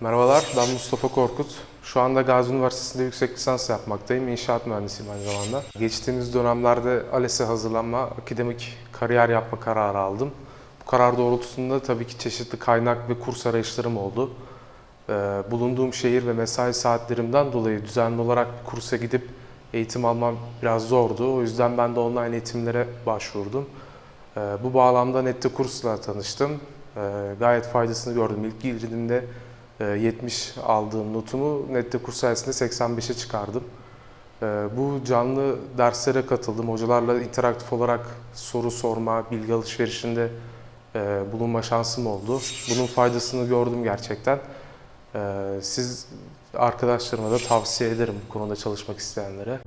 Merhabalar, ben Mustafa Korkut. Şu anda Gazi Üniversitesi'nde yüksek lisans yapmaktayım. İnşaat mühendisiyim aynı zamanda. Geçtiğimiz dönemlerde ALES'e hazırlanma, akademik kariyer yapma kararı aldım. Bu karar doğrultusunda tabii ki çeşitli kaynak ve kurs arayışlarım oldu. Ee, bulunduğum şehir ve mesai saatlerimden dolayı düzenli olarak bir kursa gidip eğitim almam biraz zordu. O yüzden ben de online eğitimlere başvurdum. Ee, bu bağlamda Nette kursla tanıştım. Ee, gayet faydasını gördüm. İlk girdiğimde 70 aldığım notumu Nette kurs sayesinde 85'e çıkardım. Ee, bu canlı derslere katıldım. Hocalarla interaktif olarak soru sorma, bilgi alışverişinde e, bulunma şansım oldu. Bunun faydasını gördüm gerçekten. Ee, Siz arkadaşlarıma da tavsiye ederim bu konuda çalışmak isteyenlere.